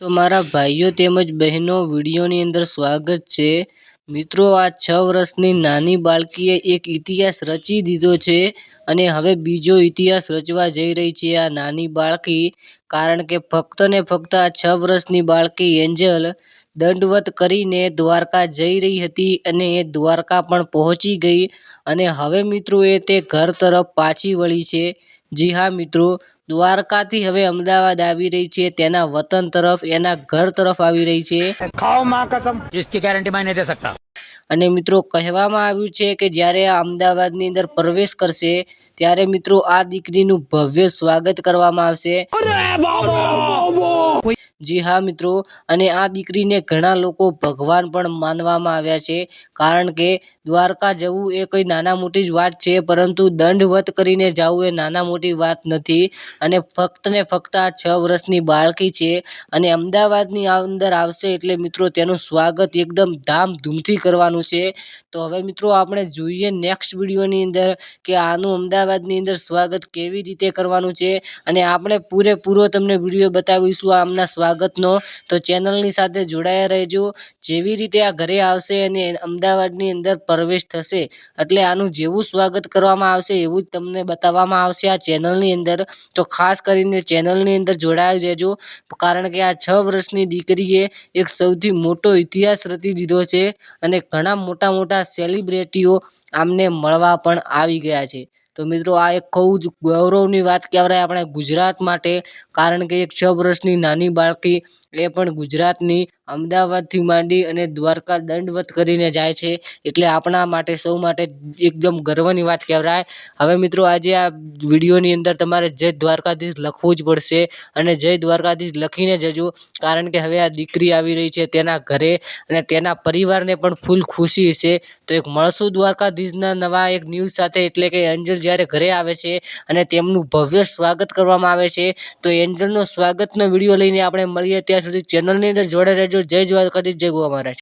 તો મારા ભાઈઓ તેમજ બહેનો, વિડીયોની અંદર સ્વાગત છે. મિત્રો, આ છ વર્ષની નાની બાળકીએ એક ઇતિહાસ રચી દીધો છે અને હવે બીજો ઇતિહાસ રચવા જઈ રહી છે આ નાની બાળકી. કારણ કે ફક્ત ને ફક્ત આ છ વર્ષની બાળકી એન્જલ દંડવત કરીને દ્વારકા જઈ રહી હતી અને એ દ્વારકા પણ પહોંચી ગઈ. અને હવે મિત્રો, એ તે ઘર તરફ પાછી વળી છે. જી હા મિત્રો દ્વારકાથી હવે અમદાવાદ આવી રહી છે તેના વતન તરફ એના ઘર તરફ આવી રહી છે खाओ माँ कसम इसकी गारंटी मैं नहीं दे सकता અને મિત્રો કહેવામાં આવ્યું છે કે જ્યારે આ અમદાવાદની અંદર પ્રવેશ કરશે, ત્યારે મિત્રો આ દીકરીનું ભવ્ય સ્વાગત કરવામાં આવશે. જી હા મિત્રો, અને આ દીકરીને ઘણા લોકો ભગવાન પણ માનવામાં આવ્યા છે, કારણ કે દ્વારકા જવું એ કંઈ નાના મોટી જ વાત છે, પરંતુ દંડવત કરીને જવું એ નાના મોટી વાત નથી. અને ફક્ત ને ફક્ત આ છ વર્ષની બાળકી છે, અને અમદાવાદની અંદર આવશે એટલે મિત્રો તેનું સ્વાગત એકદમ ધામધૂમથી કરવાનું છે. તો હવે મિત્રો આપણે જોઈએ નેક્સ્ટ વિડીયોની અંદર કે આનું અમદાવાદની અંદર સ્વાગત કેવી રીતે કરવાનું છે અને આપણે પૂરેપૂરો તમને વીડિયો બતાવીશું આમના સ્વાગતનો. તો ચેનલની સાથે જોડાયા રહેજો. જેવી રીતે આ ઘરે આવશે અને અમદાવાદની અંદર પ્રવેશ થશે એટલે આનું જેવું સ્વાગત કરવામાં આવશે એવું જ તમને બતાવવામાં આવશે આ ચેનલની અંદર. તો ખાસ કરીને ચેનલની અંદર જોડાઈ રહેજો. કારણ કે આ છ વર્ષની દીકરીએ એક સૌથી મોટો ઇતિહાસ રચી દીધો છે અને ઘણા મોટા મોટા સેલિબ્રિટીઓ આમને મળવા પણ આવી ગયા છે. તો મિત્રો, આ એક બહુ જ ગૌરવની વાત કહેવાય આપણા ગુજરાત માટે, કારણ કે એક છ વર્ષની નાની બાળકી એ પણ ગુજરાતની અમદાવાદથી માંડી અને દ્વારકા દંડવત કરીને જાય છે. એટલે આપણા માટે, સૌ માટે એકદમ ગર્વની વાત કહેવાય. હવે મિત્રો, આજે આ વિડીયોની અંદર તમારે જય દ્વારકાધીશ લખવું જ પડશે અને જય દ્વારકાધીશ લખીને જજો. કારણ કે હવે આ દીકરી આવી રહી છે તેના ઘરે અને તેના પરિવારને પણ ફૂલ ખુશી હશે. તો એક મળશું દ્વારકાધીશના નવા એક ન્યૂઝ સાથે. એટલે કે એન્જલ જ્યારે ઘરે આવે છે અને તેમનું ભવ્ય સ્વાગત કરવામાં આવે છે, તો એન્જલનો સ્વાગતનો વીડિયો લઈને આપણે મળીએ ત્યાં સુધી ચેનલની અંદર જોડે રહેજો. જય દ્વારકાધીશ જય ગોવા મહારાજ.